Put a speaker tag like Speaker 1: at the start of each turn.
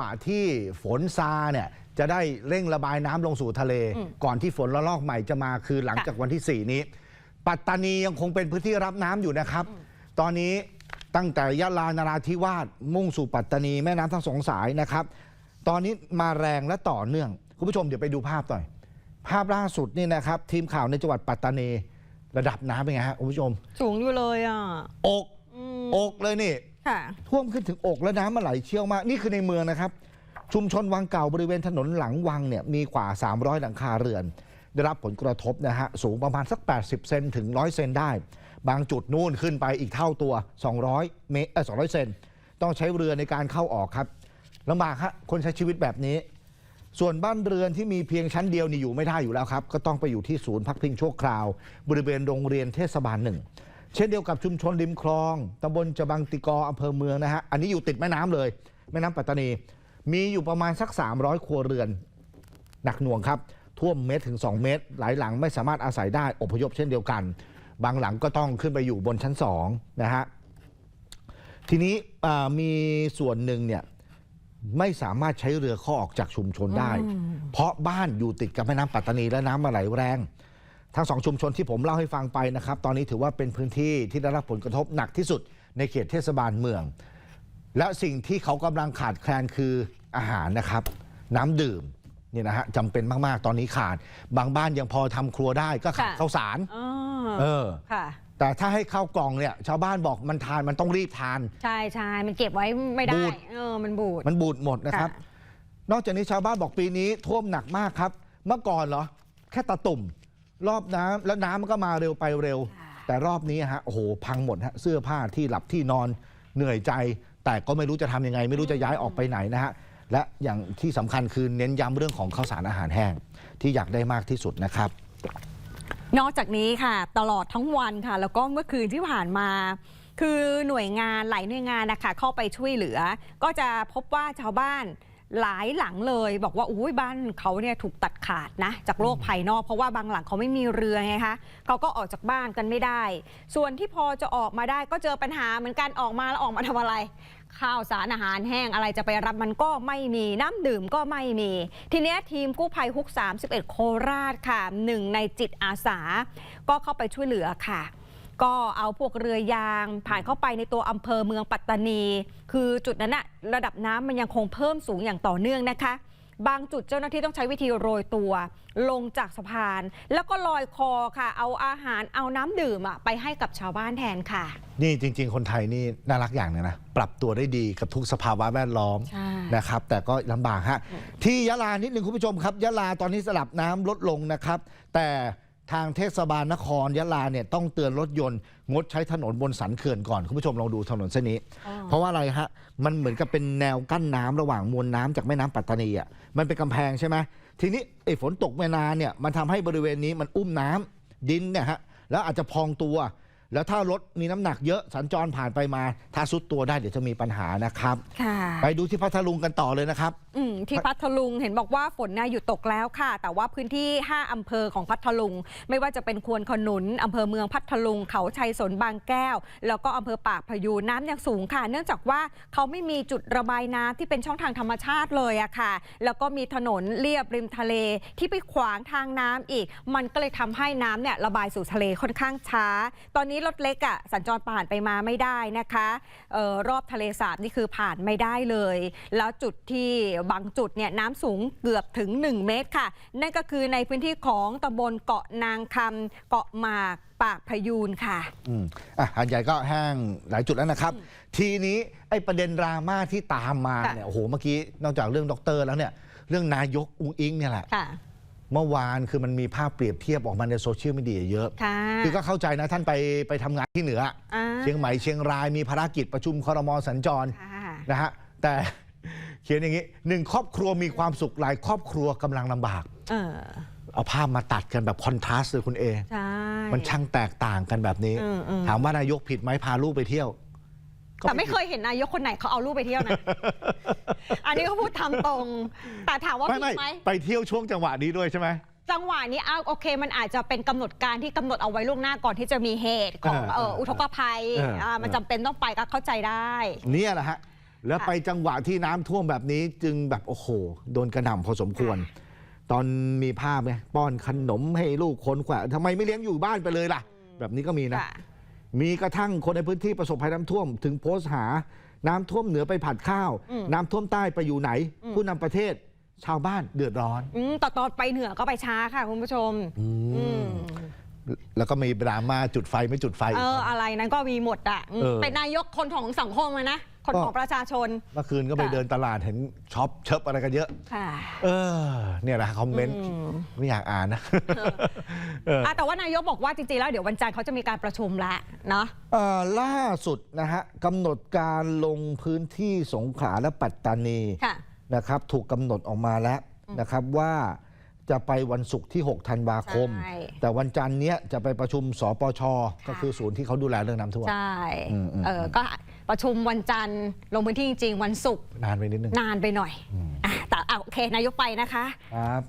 Speaker 1: กว่าที่ฝนซาเนี่ยจะได้เร่งระบายน้ำลงสู่ทะเล
Speaker 2: อืม
Speaker 1: ก่อนที่ฝนระลอกใหม่จะมาคือหลัง
Speaker 2: ค่ะ
Speaker 1: จากวันที่ 4 นี้ ปัตตานียังคงเป็นพื้นที่รับน้ำอยู่นะครับ ตอนนี้ตั้งแต่ยะลานราธิวาสมุ่งสู่ปัตตานีแม่น้ำทั้งสองสายนะครับ ตอนนี้มาแรงและต่อเนื่อง คุณผู้ชมเดี๋ยวไปดูภาพหน่อย ภาพล่าสุดนี่นะครับ ทีมข่าวในจังหวัดปัตตานี ระดับน้ำเป็นไงฮะคุณผู้ชม
Speaker 2: สูงอยู่เลยอะ
Speaker 1: อก
Speaker 2: อืม
Speaker 1: อกเลยนี่
Speaker 2: ค่ะ
Speaker 1: ท่วมขึ้นถึงอกแล้วน้ำมันไหลเชี่ยวมาก นี่คือในเมืองนะครับ ชุมชนวังเก่าบริเวณถนนหลังวังเนี่ยมีกว่า 300 หลังคาเรือน ได้รับผลกระทบนะฮะสูงประมาณสัก 80 เซนถึง 100 เซนได้ บางจุดนู่นขึ้นไปอีกเท่าตัว 200 เมตรเออ200 เซนต้องใช้เรือในการเข้าออกครับลำบากฮะคนใช้ชีวิตแบบนี้ ส่วนบ้านเรือนที่มีเพียงชั้นเดียวนี่อยู่ไม่ได้อยู่แล้วครับ ก็ต้องไปอยู่ที่ศูนย์พักพิงชั่วคราว บริเวณโรงเรียนเทศบาลหนึ่ง เช่นเดียวกับชุมชนริมคลองตำบลจบังติกออำเภอเมืองนะฮะ อันนี้อยู่ติดแม่น้ำเลย แม่น้ำปัตตานี มีอยู่ประมาณสัก 300 ครัวเรือน หนักหน่วงครับ ท่วมเมตรถึง 2 เมตร หลายหลังไม่สามารถอาศัยได้ อพยพเช่นเดียวกัน บางหลังก็ต้องขึ้นไปอยู่บนชั้น2นะฮะ ทีนี้อ่ามีส่วนหนึ่งเนี่ยไม่สามารถใช้เรือเข้าออกจากชุมชนได้
Speaker 2: อืม
Speaker 1: เพราะบ้านอยู่ติดกับแม่น้ำปัตตานีและน้ำมาไหลแรง ทั้งสองชุมชนที่ผมเล่าให้ฟังไปนะครับ ตอนนี้ถือว่าเป็นพื้นที่ที่ได้รับผลกระทบหนักที่สุดในเขตเทศบาลเมือง และสิ่งที่เขากำลังขาดแคลนคืออาหารนะครับ น้ำดื่มนี่นะฮะจำเป็นมาก ๆ ตอนนี้ขาด บางบ้านยังพอทำครัวได้ก็ขาด
Speaker 2: ค่ะ
Speaker 1: ข้าวสาร
Speaker 2: อ๋อ
Speaker 1: เออ
Speaker 2: ค่ะ
Speaker 1: แต่ถ้าให้ข้าวกล่องเนี่ยชาวบ้านบอกมันทานมันต้องรีบทาน
Speaker 2: ใช่ใช่มันเก็บไว้ไม่
Speaker 1: บู
Speaker 2: ได้
Speaker 1: ด
Speaker 2: เออมันบูด
Speaker 1: มันบูดหมดนะครับ นอกจากนี้ชาวบ้านบอกปีนี้ท่วมหนักมากครับ เมื่อก่อนเหรอ แค่ตะตุ่ม รอบน้ำแล้วน้ำมันก็มาเร็วไปเร็ว
Speaker 2: ค่ะ
Speaker 1: แต่รอบนี้ฮะโอ้โหพังหมดฮะเสื้อผ้าที่หลับที่นอนเหนื่อยใจ แต่ก็ไม่รู้จะทำยังไง ไม่รู้จะย้ายออกไปไหนนะฮะและอย่างที่สำคัญคือเน้นย้ำเรื่องของข้าวสารอาหารแห้งที่อยากได้มากที่สุดนะครับ
Speaker 2: นอกจากนี้ค่ะ ตลอดทั้งวันค่ะ แล้วก็เมื่อคืนที่ผ่านมา คือหน่วยงานหลายหน่วยงานนะคะเข้าไปช่วยเหลือ ก็จะพบว่าชาวบ้าน หลายหลังเลยบอกว่าอุ้ยบ้านเขาเนี่ยถูกตัดขาดนะ จากโลกภายนอกเพราะว่าบางหลังเขาไม่มีเรือไงคะเขาก็ออกจากบ้านกันไม่ได้ ส่วนที่พอจะออกมาได้ก็เจอปัญหาเหมือนกันออกมาแล้วออกมาทำอะไร ข้าวสารอาหารแห้งอะไรจะไปรับมันก็ไม่มีน้ำดื่มก็ไม่มี ทีนี้ทีมกู้ภัยฮุก 31 โคราชค่ะหนึ่งในจิตอาสา ก็เข้าไปช่วยเหลือค่ะ ก็เอาพวกเรือยางผ่านเข้าไปในตัวอำเภอเมืองปัตตานี คือจุดนั้นอะระดับน้ำมันยังคงเพิ่มสูงอย่างต่อเนื่องนะคะ บางจุดเจ้าหน้าที่ต้องใช้วิธีโรยตัว ลงจากสะพาน แล้วก็ลอยคอค่ะ เอาอาหารเอาน้ำดื่มอะไปให้กับชาวบ้านแทนค่ะ
Speaker 1: นี่จริง ๆ คนไทยนี่น่ารักอย่างหนึงนะ ปรับตัวได้ดีกับทุกสภาวะแวดล้อม
Speaker 2: ใช่
Speaker 1: นะครับ แต่ก็ลำบากฮะที่ยะลานิดหนึ่งคุณผู้ชมครับยะลาตอนนี้สลับน้ำลดลงนะครับ แต่ ทางเทศบาลนครยะลาเนี่ยต้องเตือนรถยนต์งดใช้ถนนบนสันเขื่อนก่อน คุณผู้ชมลองดูถนนเส้นนี้
Speaker 2: อ๋อ
Speaker 1: เพราะว่าอะไรฮะ มันเหมือนกับเป็นแนวกั้นน้ำระหว่างมวลน้ำจากแม่น้ำปัตตานีอะมันเป็นกำแพงใช่ไหมทีนี้ไอ้ฝนตกแม่นานเนี่ยมันทำให้บริเวณนี้มันอุ้มน้ำดินเนี่ยฮะแล้วอาจจะพองตัว แล้วถ้ารถมีน้ำหนักเยอะสัญจรผ่านไปมา ถ้าซุดตัวได้เดี๋ยวจะมีปัญหานะครับ
Speaker 2: ค่ะ
Speaker 1: ไปดูที่พัทลุงกันต่อเลยนะครับ
Speaker 2: อืมที่พัทลุงเห็นบอกว่าฝนน่ะหยุดตกแล้วค่ะ แต่ว่าพื้นที่ 5 อำเภอของพัทลุง ไม่ว่าจะเป็นควนขนุนอำเภอเมืองพัทลุง เขาชัยสนบางแก้ว แล้วก็อำเภอปากพยูนน้ำยังสูงค่ะ เนื่องจากว่าเขาไม่มีจุดระบายน้ำที่เป็นช่องทางธรรมชาติเลยอะค่ะ แล้วก็มีถนนเลียบริมทะเลที่ไปขวางทางน้ำอีก มันก็เลยทำให้น้ำเนี่ยระบายสู่ทะเลค่อนข้างช้า ตอนนี้รถเล็กอะสัญจรผ่านไปมาไม่ได้นะคะเออรอบทะเลสาบนี่คือผ่านไม่ได้เลย แล้วจุดที่บางจุดเนี่ยน้ำสูงเกือบถึง 1 เมตรค่ะ นั่นก็คือในพื้นที่ของตำบลเกาะนางคำเกาะหมากปากพยูนค่ะ
Speaker 1: อืมอะหาดใหญ่ก็แห้งหลายจุดแล้วนะครับ ทีนี้ไอ้ประเด็นดราม่าที่ตามมา
Speaker 2: ค่ะ
Speaker 1: เนี่ย โอ้โห เมื่อกี้ นอกจากเรื่องด็อกเตอร์แล้วเนี่ย เรื่องนายกอุงอิงเนี่ยแหละ
Speaker 2: ค่ะ
Speaker 1: เมื่อวานคือมันมีภาพเปรียบเทียบออกมาในโซเชียลมีเดียเยอะ
Speaker 2: ค่ะ
Speaker 1: คือก็เข้าใจนะท่านไปไปทำงานที่เหนือ
Speaker 2: อ่า
Speaker 1: เชียงใหม่เชียงรายมีภารกิจประชุมคอรมอสัญจร
Speaker 2: ค่ะ
Speaker 1: นะฮะแต่ เขียนอย่างนี้หนึ่งครอบครัวมีความสุขหลายครอบครัวกำลังลำบาก
Speaker 2: เออ
Speaker 1: เอาภาพมาตัดกันแบบคอนทราสต์เลยคุณเอ
Speaker 2: ใช่
Speaker 1: มันช่างแตกต่างกันแบบนี้
Speaker 2: อืมอืม
Speaker 1: ถามว่านายกผิดไหมพาลูกไปเที่ยวก็
Speaker 2: แต่ไม่เคยเห็นนายกคนไหนเขาเอาลูกไปเที่ยวนะ อันนี้เขาพูดทำตรง แต่ถามว่า
Speaker 1: ไม่
Speaker 2: ผิ
Speaker 1: ไม่
Speaker 2: ดไหม
Speaker 1: ไปเที่ยวช่วงจังหวะนี้ด้วยใช่ไหม
Speaker 2: จังหวะนี้อ้าวโอเค มันอาจจะเป็นกำหนดการที่กำหนดเอาไว้ล่วงหน้าก่อนที่จะมีเหตุของ
Speaker 1: เออ
Speaker 2: เอ่ออุทกภัย
Speaker 1: เอออ่า
Speaker 2: มันจำเป็นต้องไปก็เข้าใจได้
Speaker 1: เนี่ยแหละฮะ แล้วไปจังหวะที่น้ำท่วมแบบนี้จึงแบบโอ้โห โดนกระหน่ำพอสมควร ตอนมีภาพไงป้อนขนมให้ลูกคนแขวะทำไมไม่เลี้ยงอยู่บ้านไปเลยล่ะ แบบนี้ก็มีนะ
Speaker 2: ค่ะ
Speaker 1: มีกระทั่งคนในพื้นที่ประสบภัยน้ำท่วม ถึงโพสต์หา น้ำท่วมเหนือไปผัดข้าว
Speaker 2: อืม
Speaker 1: น้ำท่วมใต้ไปอยู่ไหน
Speaker 2: อืม
Speaker 1: ผู้นำประเทศชาวบ้านเดือดร้อน
Speaker 2: อืมต่อตอนไปเหนือก็ไปช้าค่ะคุณผู้ชมอืม
Speaker 1: แล้วก็มีดราม่าจุดไฟไม่จุดไฟ
Speaker 2: เออ อะไรนั้นก็มีหมดอะอืม
Speaker 1: เออ
Speaker 2: เป็นนายกคนของสังคมอะนะ คน
Speaker 1: ก็
Speaker 2: ของประชาชน
Speaker 1: เมื่อคืนก็ไป
Speaker 2: ค่ะ
Speaker 1: เดินตลาดเห็นช็อปเชิบอะไรกันเยอะ
Speaker 2: ค่ะ
Speaker 1: เออ เนี่ยแหละคอมเมนต์
Speaker 2: อืม
Speaker 1: ไม่อยากอ่านนะเออ
Speaker 2: อะแต่ว่านายกบอกว่าจริงๆแล้วเดี๋ยววันจันทร์เขาจะมีการประชุมแล้วเนาะ
Speaker 1: เอ่อล่าสุดนะฮะกำหนดการลงพื้นที่สงขลาและปัตตานี
Speaker 2: ค่ะ
Speaker 1: นะครับ ถูกกำหนดออกมาแล้วนะครับว่า จะไปวันศุกร์ที่ 6 ธันวาคม
Speaker 2: ใช่
Speaker 1: แต่วันจันทร์เนี้ยจะไปประชุมสปช ก็คือศูนย์ที่เขาดูแลเรื่องน้ำท่วม
Speaker 2: ใช่
Speaker 1: อืมอืม
Speaker 2: เออก็ประชุมวันจันทร์ลงพื้นที่จริงๆ วันศุกร์
Speaker 1: นานไปนิดนึง
Speaker 2: นานไปหน่อยอะแต่อะโอเคนายกไปนะคะ
Speaker 1: ครับ